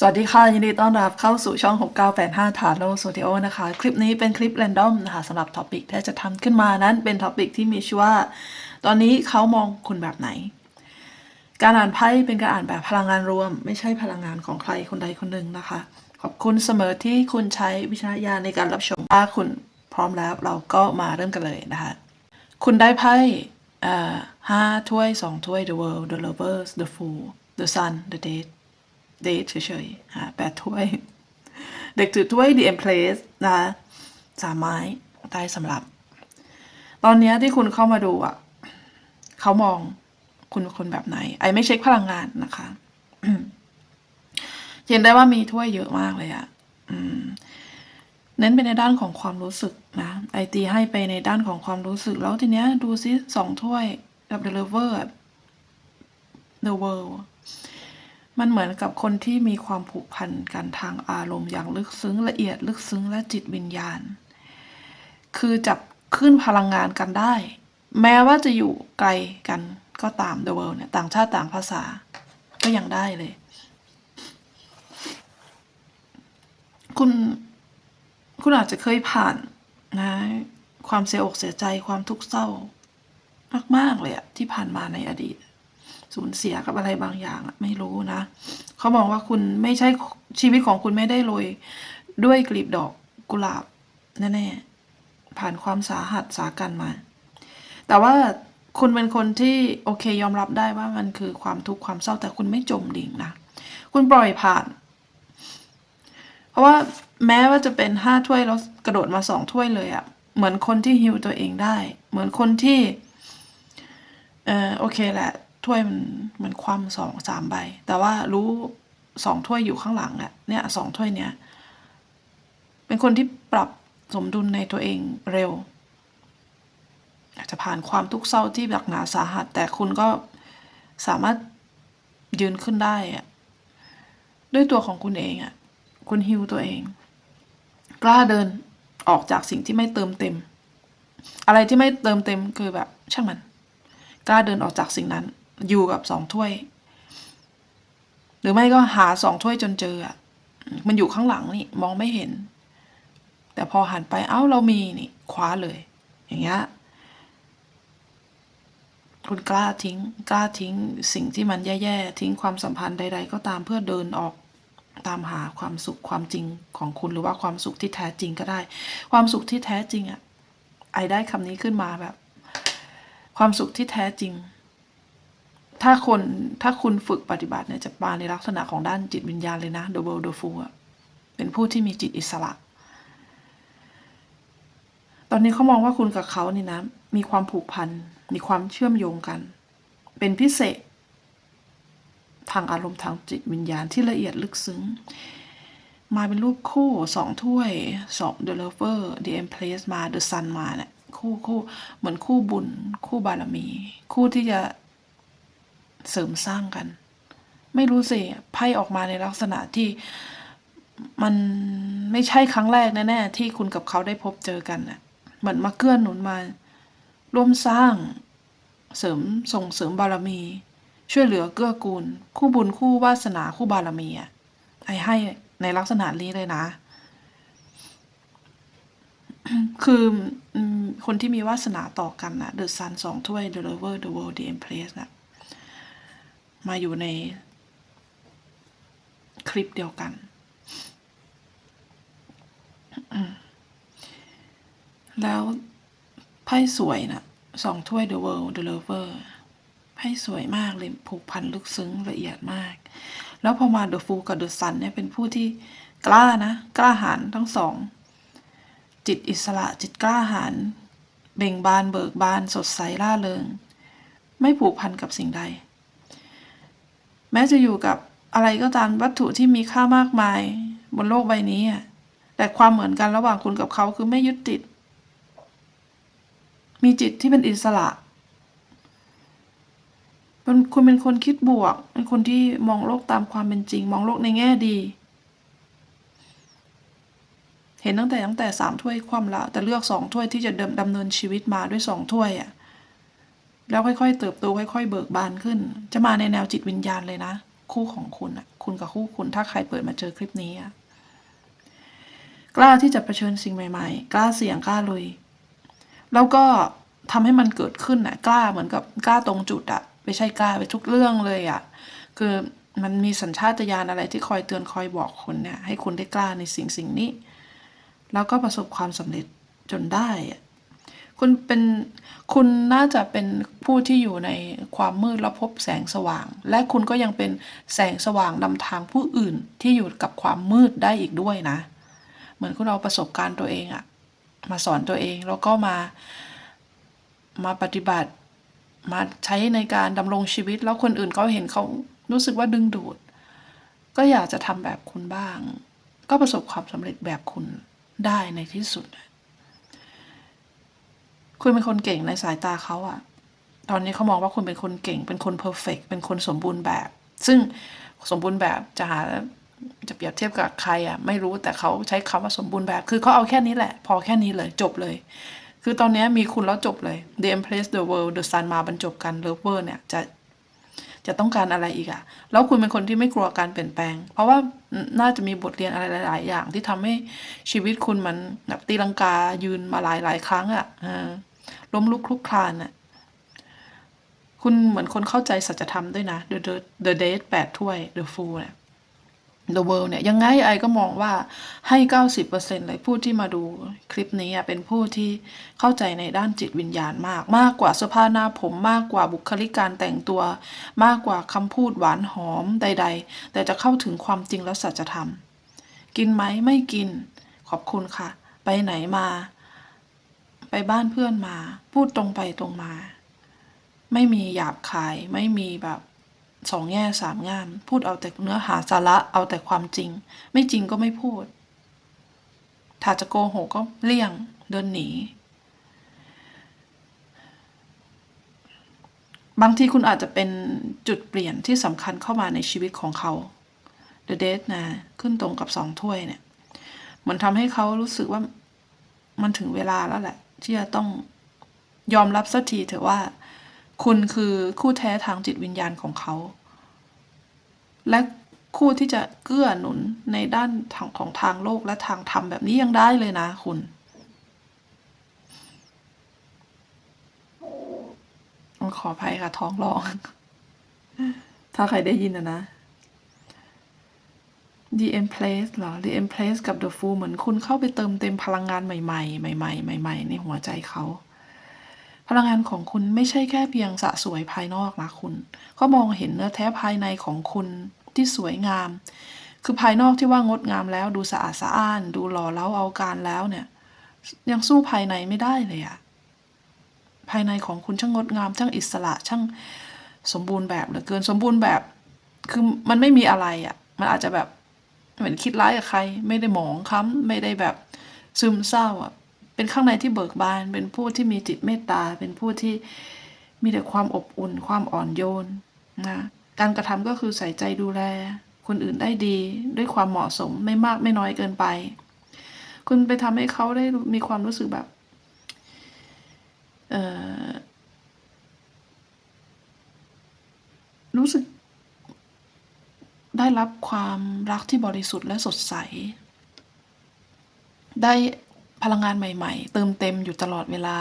สวัสดีค่ะ ยินดีต้อนรับเข้าสู่ช่อง6985 t a r o Studio นะคะ คลิปนี้เป็นคลิป r รนดอมนะคะสำหรับท็อปิกที่จะทำขึ้นมานั้นเป็นท็อปิกที่มีชื่อว่า ตอนนี้เขามองคุณแบบไหน การอ่านไพ่เป็นการอ่านแบบพลังงานรวม ไม่ใช่พลังงานของใครคนใดคนหนึ่งนะคะ ขอบคุณเสมอที่คุณใช้วิจารณญาณในการรับชมถ้าคุณพร้อมแล้วเราก็มาเริ่มกันเลยนะคะ คุณได้ไพ่ห้าถ้วยสองถ้วย the world the lovers the fool the sun the date เดทเฉยๆแปดถ้วย เด็กถือถ้วย the empress นะสามไม้ได้สำหรับ ตอนนี้ที่คุณเข้ามาดูอะเขามองคุณคนแบบไหน ไอไม่เช็คพลังงานนะคะเห็นได้ว่ามีถ้วยเยอะมากเลยอะเน้นไปในด้านของความรู้สึกนะไอตีให้ไปในด้านของความรู้สึก แล้วทีเนี้ยดูซิสองถ้วยกับ the lover the world มันเหมือนกับคนที่มีความผูกพันกันทางอารมณ์อย่างลึกซึ้งละเอียดลึกซึ้งและจิตวิญญาณ คือจับขึ้นพลังงานกันได้ แม้ว่าจะอยู่ไกลกันก็ตาม the world เนี่ยต่างชาติต่างภาษา ก็ยังได้เลย คุณคุณอาจจะเคยผ่านนะความเสียอกเสียใจความทุกข์เศร้ามาก ๆ เลยอะที่ผ่านมาในอดีต สูญเสียกับอะไรบางอย่างอะไม่รู้นะเขาบอกว่าคุณไม่ใช่ชีวิตของคุณไม่ได้โรยด้วยกลีบดอกกุหลาบแน่ๆผ่านความสาหัสสากันมา แต่ว่าคุณเป็นคนที่โอเคยอมรับได้ว่ามันคือความทุกข์ความเศร้าแต่คุณไม่จมดิ่งนะคุณปล่อยผ่าน เพราะว่าแม้ว่าจะเป็นห้าถ้วยแล้วกระโดดมาสองถ้วยเลยอะเหมือนคนที่ฮิวตัวเองได้ เหมือนคนที่เออโอเคแหละ ถ้วยมันมันคว่ำสองสามใบ แต่ว่ารู้สองถ้วยอยู่ข้างหลังอะเนี่ยสองถ้วยเนี้ยเป็นคนที่ปรับสมดุลในตัวเองเร็วอาจจะผ่านความทุกข์เศร้าที่หนักหนาสาหัส แต่คุณก็สามารถยืนขึ้นได้อะด้วยตัวของคุณเองอะคุณฮิวตัวเอง กล้าเดินออกจากสิ่งที่ไม่เติมเต็ม อะไรที่ไม่เติมเต็มคือแบบช่างมัน กล้าเดินออกจากสิ่งนั้น อยู่กับสองถ้วย หรือไม่ก็หาสองถ้วยจนเจออะมันอยู่ข้างหลังนี่มองไม่เห็น แต่พอหันไปเอ้าเรามีนี่คว้าเลย อย่างเงี้ยคุณกล้าทิ้ง กล้าทิ้งสิ่งที่มันแย่ๆ ทิ้งความสัมพันธ์ใด ๆ ก็ตามเพื่อเดินออกตามหาความสุขความจริงของคุณหรือว่าความสุขที่แท้จริงก็ได้ ความสุขที่แท้จริงอะไอได้คำนี้ขึ้นมาแบบ ความสุขที่แท้จริง ถ้าคนถ้าคุณฝึกปฏิบัติเนี่ยจะมาในลักษณะของด้านจิตวิญญาณเลยนะ the world the fool อะเป็นผู้ที่มีจิตอิสระ ตอนนี้เขามองว่าคุณกับเขานี่นะ มีความผูกพัน มีความเชื่อมโยงกัน เป็นพิเศษ ทางอารมณ์ทางจิตวิญญาณที่ละเอียดลึกซึ้ง มาเป็นรูปคู่สองถ้วยสอง the lover the empress มา the sun มาเนี่ยคู่คู่เหมือนคู่บุญ คู่บารมี คู่ที่จะ เสริมสร้างกัน ไม่รู้สิไพ่ออกมาในลักษณะที่มันไม่ใช่ครั้งแรกแน่ๆที่คุณกับเขาได้พบเจอกันน่ะเหมือนมาเกื้อหนุนมา ร่วมสร้าง เสริมส่งเสริมบารมี ช่วยเหลือเกื้อกูล คู่บุญคู่วาสนาคู่บารมีอะไอให้ในลักษณะนี้เลยนะ คือคนที่มีวาสนาต่อกันนะ The Sun สองถ้วย The Lover The World The Empress นะ มาอยู่ในคลิปเดียวกัน แล้วไพ่สวยนะสองถ้วย The World The Lover ไพ่สวยมากเลยผูกพันลึกซึ้งละเอียดมาก แล้วพอมา The Fool กับ The Sun เนี่ยเป็นผู้ที่กล้านะ กล้าหาญทั้งสอง จิตอิสระจิตกล้าหาญเบ่งบานเบิกบานสดใสล่าเริง ไม่ผูกพันกับสิ่งใด แม้จะอยู่กับอะไรก็ตามวัตถุที่มีค่ามากมาย บนโลกใบนี้อะแต่ความเหมือนกันระหว่างคุณกับเขาคือไม่ยึดติด มีจิตที่เป็นอิสระเป็นคุณเป็นคนคิดบวก เป็นคนที่มองโลกตามความเป็นจริง มองโลกในแง่ดี เห็นตั้งแต่ตั้งแต่สามถ้วยความละแต่เลือกสองถ้วยที่จะเดิมดำเนินชีวิตมาด้วยสองถ้วยอะ แล้วค่อยๆ เติบโตค่อย ๆ เบิกบานขึ้น จะมาในแนวจิตวิญญาณเลยนะ คู่ของคุณอะคุณกับคู่คุณถ้าใครเปิดมาเจอคลิปนี้อะกล้าที่จะเผชิญสิ่งใหม่ ๆ กล้าเสี่ยงกล้าลุย แล้วก็ทำให้มันเกิดขึ้นน่ะกล้าเหมือนกับกล้าตรงจุดอะไม่ใช่กล้าไปทุกเรื่องเลยอะคือมันมีสัญชาตญาณอะไรที่คอยเตือนคอยบอกคุณเนี่ยให้คุณได้กล้าในสิ่งสิ่งนี้ แล้วก็ประสบความสำเร็จจนได้อะ คุณเป็นคุณน่าจะเป็นผู้ที่อยู่ในความมืดแล้วพบแสงสว่าง และคุณก็ยังเป็นแสงสว่างนำทางผู้อื่นที่อยู่กับความมืดได้อีกด้วยนะ เหมือนคุณเอาประสบการณ์ตัวเองอะมาสอนตัวเองแล้วก็มามาปฏิบัติมาใช้ในการดำรงชีวิต แล้วคนอื่นเขาเห็นเขารู้สึกว่าดึงดูด ก็อยากจะทำแบบคุณบ้าง ก็ประสบความสำเร็จแบบคุณได้ในที่สุด คุณเป็นคนเก่งในสายตาเขาอะตอนนี้เขามองว่าคุณเป็นคนเก่ง เป็นคนเพอร์เฟกเป็นคนสมบูรณ์แบบ ซึ่งสมบูรณ์แบบจะหาจะเปรียบเทียบกับใครอะไม่รู้แต่เขาใช้คำว่าสมบูรณ์แบบ คือเขาเอาแค่นี้แหละ พอแค่นี้เลยจบเลย คือตอนนี้มีคุณแล้วจบเลย The Empress The World The Sun มาบรรจบกัน Lover เนี่ยจะ จะต้องการอะไรอีกอะแล้วคุณเป็นคนที่ไม่กลัวการเปลี่ยนแปลง เพราะว่าน่าจะมีบทเรียนอะไรหลาย ๆ อย่างที่ทำให้ชีวิตคุณมันแบบตีลังกายืนมาหลายหลายครั้งอะอ่าล้มลุกคลุกคลานอะคุณเหมือนคนเข้าใจสัจธรรมด้วยนะ The The The Date แปดถ้วย The Fool เนี่ย The World เนี่ยยังไงไอก็มองว่าให้ 90%เลยผู้ที่มาดูคลิปนี้เป็นผู้ที่เข้าใจในด้านจิตวิญญาณมาก มากกว่าเสื้อผ้าหน้าผมมากกว่าบุคลิกการแต่งตัว มากกว่าคำพูดหวานหอมใด ๆ แต่จะเข้าถึงความจริงและสัจธรรม กินไหมไม่กิน ขอบคุณค่ะ ไปไหนมา ไปบ้านเพื่อนมา พูดตรงไปตรงมา ไม่มีหยาบคายไม่มีแบบ สองแง่สามง่ามพูดเอาแต่เนื้อหาสาระเอาแต่ความจริง ไม่จริงก็ไม่พูด ถ้าจะโกหกก็เลี่ยงเดินหนี บางทีคุณอาจจะเป็นจุดเปลี่ยนที่สำคัญเข้ามาในชีวิตของเขา The Date นะ ขึ้นตรงกับสองถ้วยเนี่ยเหมือนทำให้เขารู้สึกว่ามันถึงเวลาแล้วแหละ ที่จะต้องยอมรับสักทีเถอะว่า คุณคือคู่แท้ทางจิตวิญญาณของเขา และคู่ที่จะเกื้อหนุนในด้านทางของทางโลกและทางธรรมแบบนี้ยังได้เลยนะคุณ ขออภัยค่ะท้องร้อง ถ้าใครได้ยินนะนะ The Empress เหรอ The Empress กับ The Fool เหมือนคุณเข้าไปเติมเต็มพลังงานใหม่ๆ ใหม่ ๆ ใหม่ ๆ ในหัวใจเขา พลังงานของคุณไม่ใช่แค่เพียงสะสวยภายนอกนะคุณเขามองเห็นเนื้อแท้ภายในของคุณที่สวยงาม คือภายนอกที่ว่างดงามแล้วดูสะอาดสะอ้าน ดูหล่อเล้าเอาการแล้วเนี่ย ยังสู้ภายในไม่ได้เลยอะภายในของคุณช่างงดงามช่างอิสระช่างสมบูรณ์แบบเหลือเกินสมบูรณ์แบบ คือมันไม่มีอะไรอะมันอาจจะแบบเหมือนคิดร้ายกับใคร ไม่ได้หมองค้ำไม่ได้แบบซึมเศร้าอะ เป็นข้างในที่เบิกบาน เป็นผู้ที่มีจิตเมตตา เป็นผู้ที่มีแต่ความอบอุ่น ความอ่อนโยนนะการกระทำก็คือใส่ใจดูแล คนอื่นได้ดีด้วยความเหมาะสมไม่มากไม่น้อยเกินไป คุณไปทำให้เขาได้มีความรู้สึกแบบเออรู้สึก ได้รับความรักที่บริสุทธิ์และสดใส ได้ พลังงานใหม่ ๆ เติมเต็มอยู่ตลอดเวลา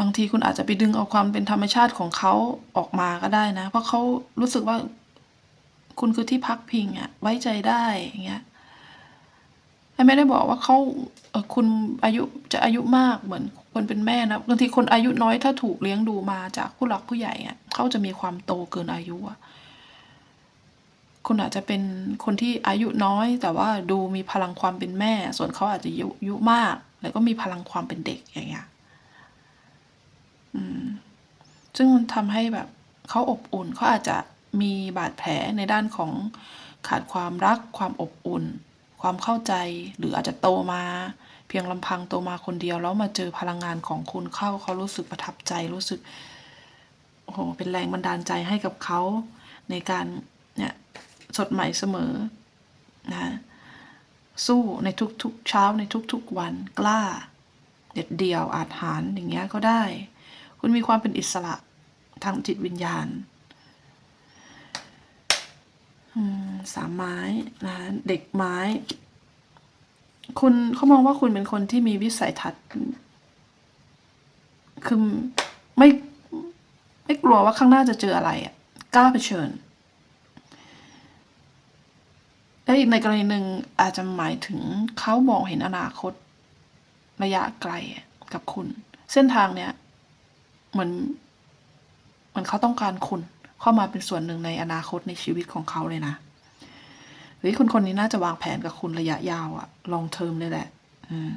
บางทีคุณอาจจะไปดึงเอาความเป็นธรรมชาติของเขาออกมาก็ได้นะ เพราะเขารู้สึกว่า คุณคือที่พักพิงอะไว้ใจได้อย่างเงี้ยไม่ได้บอกว่าเขาคุณอายุจะอายุมากเหมือนคนเป็นแม่นะบางทีคนอายุน้อยถ้าถูกเลี้ยงดูมาจากผู้หลักผู้ใหญ่อะเขาจะมีความโตเกินอายุอะ คุณอาจจะเป็นคนที่อายุน้อย แต่ว่าดูมีพลังความเป็นแม่ ส่วนเขาอาจจะอายุมาก แล้วก็มีพลังความเป็นเด็กอย่างเงี้ยอืมซึ่งมันทำให้แบบเขาอบอุ่นเขาอาจจะมีบาดแผลในด้านของขาดความรัก ความอบอุ่น ความเข้าใจ หรืออาจจะโตมา เพียงลำพังโตมาคนเดียว แล้วมาเจอพลังงานของคุณเข้าเขารู้สึกประทับใจรู้สึกโอ้โหเป็นแรงบันดาลใจให้กับเขาในการ สดใหม่เสมอนะสู้ในทุกๆเช้าในทุกๆวันกล้า เด็ดเดี่ยวอาจหารอย่างเงี้ยก็ได้ คุณมีความเป็นอิสระทางจิตวิญญาณสามไม้นะเด็กไม้ คุณเขามองว่าคุณเป็นคนที่มีวิสัยทัศน์ คือไม่ไม่กลัวว่าข้างหน้าจะเจออะไรอะกล้าเผชิญ และอีกในกรณีหนึ่งอาจจะหมายถึงเขามองเห็นอนาคต ระยะไกลกับคุณ เส้นทางเนี้ยเหมือนเหมือนเขาต้องการคุณเข้ามาเป็นส่วนหนึ่งในอนาคตในชีวิตของเขาเลยนะเฮ้ยคนคนนี้น่าจะวางแผนกับคุณระยะยาวอะลองเทอมเลยแหละ อืม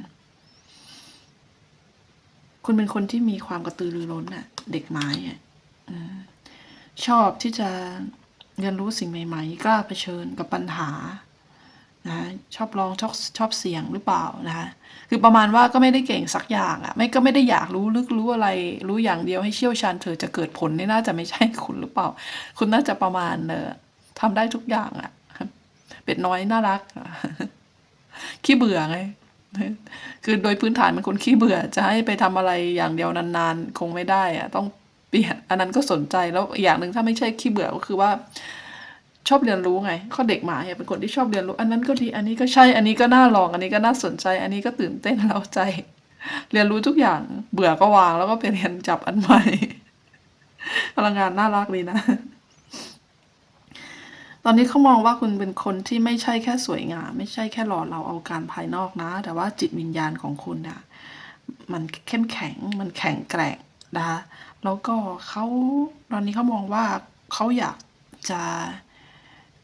คุณเป็นคนที่มีความกระตือรือร้นน่ะเด็กไม้อะอชอบที่จะ เรียนรู้สิ่งใหม่ ๆ กล้าเผชิญกับปัญหานะชอบลองชอบชอบเสียงหรือเปล่านะคะคือประมาณว่าก็ไม่ได้เก่งสักอย่างอะ่ะไม่ก็ไม่ได้อยากรู้ลึกรู้อะไร รู้อย่างเดียวให้เชี่ยวชาญเธอจะเกิดผลนี่น่าจะไม่ใช่คุณหรือเปล่า คุณน่าจะประมาณเออทำได้ทุกอย่างอะ่ะเป็ดน้อยน่ารักขี้เบื่อไงคือโดยพื้นฐานเป็นคนขี้เบื่อจะให้ไปทำอะไรอย่างเดียวนานๆ คงไม่ได้อะต้อง เปลี่ยน อันนั้นก็สนใจแล้วอย่างหนึ่งถ้าไม่ใช่ขี้เบื่อก็คือว่า ชอบเรียนรู้ไงข้อเด็กหมาเนี่ยเป็นคนที่ชอบเรียนรู้ อันนั้นก็ดีอันนี้ก็ใช่อันนี้ก็น่าลอง อันนี้ก็น่าสนใจ อันนี้ก็ตื่นเต้นเราใจ เรียนรู้ทุกอย่างเบื่อก็วางแล้วก็ไปเรียนจับอันใหม่พลังงานน่ารักดีนะ ตอนนี้เขามองว่าคุณเป็นคนที่ไม่ใช่แค่สวยงาม ไม่ใช่แค่หล่อเราเอาการภายนอกนะ แต่ว่าจิตวิญญาณของคุณน่ะมันเข้มแข็ง มันแข็งแกร่งนะคะ แล้วก็เขาตอนนี้เขามองว่าเขาอยากจะ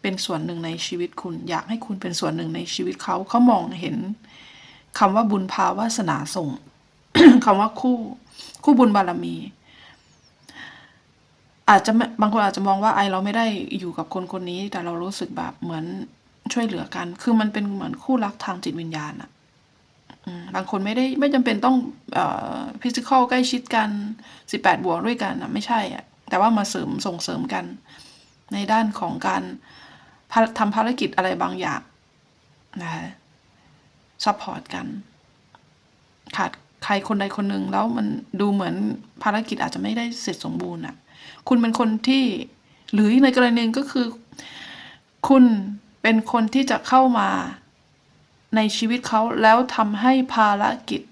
เป็นส่วนหนึ่งในชีวิตคุณ อยากให้คุณเป็นส่วนหนึ่งในชีวิตเขาเขามองเห็นคำว่าบุญภาวาสนาส่งคำว่าคู่ คู่บุญบารมี อาจจะบางคนอาจจะมองว่าไอเราไม่ได้อยู่กับคนคนนี้ แต่เรารู้สึกแบบเหมือนช่วยเหลือกัน คือมันเป็นเหมือนคู่รักทางจิตวิญญาณอะ บางคนไม่ได้ไม่จำเป็นต้องอ่อฟิสิกอลใกล้ชิดกันสิบแปดบวกด้วยกันอะไม่ใช่อะแต่ว่ามาเสริมส่งเสริมกัน ในด้านของการทำภารกิจอะไรบางอย่างนะคะซัพพอร์ตกัน ขาดใครคนใดคนหนึ่งแล้วมันดูเหมือนภารกิจอาจจะไม่ได้เสร็จสมบูรณ์อะ คุณเป็นคนที่หรือในกรณีหนึ่งก็คือ คุณเป็นคนที่จะเข้ามา ในชีวิตเขาแล้วทำให้ภารกิจ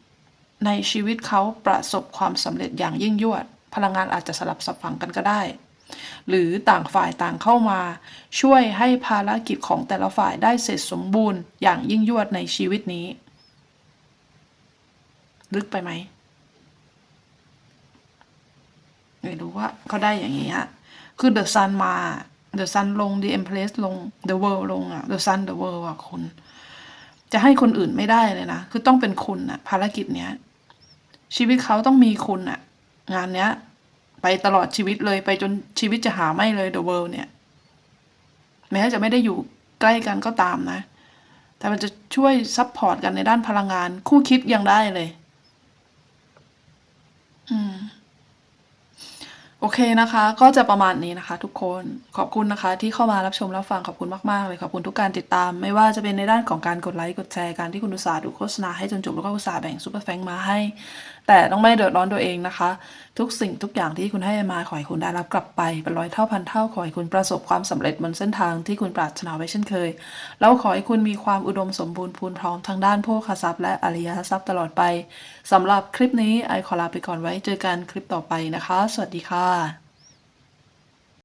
ในชีวิตเขาประสบความสำเร็จอย่างยิ่งยวด พลังงานอาจจะสลับสับฝังกันก็ได้ หรือต่างฝ่ายต่างเข้ามา ช่วยให้ภารกิจของแต่ละฝ่ายได้เสร็จสมบูรณ์อย่างยิ่งยวดในชีวิตนี้ ลึกไปไหมไม่รู้ว่าเขาได้อย่างนี้ฮะคือ The Sun มา The Sun ลง The Empress ลง The World ลงอะ The Sun The World อะคุณ จะให้คนอื่นไม่ได้เลยนะ คือต้องเป็นคุณอะภารกิจเนี้ย ชีวิตเขาต้องมีคุณอะงานเนี้ย ไปตลอดชีวิตเลยไปจนชีวิตจะหาไม่เลย The World เนี่ย แม้จะไม่ได้อยู่ใกล้กันก็ตามนะ แต่มันจะช่วยซัพพอร์ตกันในด้านพลังงาน คู่คิดยังได้เลย อืม โอเคนะคะ ก็จะประมาณนี้นะคะ ทุกคนขอบคุณนะคะ ที่เข้ามารับชมรับฟังขอบคุณมากๆเลยขอบคุณทุกการติดตาม ไม่ว่าจะเป็นในด้านของการกดไลค์กดแชร์การที่คุณอุตส่าห์ดูโฆษณาให้จนจบแล้วก็อุตส่าห์แบ่งซูเปอร์แฟงมาให้ แต่ต้องไม่เดือดร้อนตัวเองนะคะ ทุกสิ่งทุกอย่างที่คุณให้มาขอให้คุณได้รับกลับไปเป็นร้อยเท่าพันเท่าขอให้คุณประสบความสำเร็จบนเส้นทางที่คุณปรารถนาไว้เช่นเคย แล้วขอให้คุณมีความอุดมสมบูรณ์พูนพร้อมทางด้านโภคทรัพย์และอริยทรัพย์ตลอดไปสำหรับคลิปนี้ไอขอลาไปก่อนไว้เจอกันคลิปต่อไปนะคะ สวัสดีค่ะ Bye.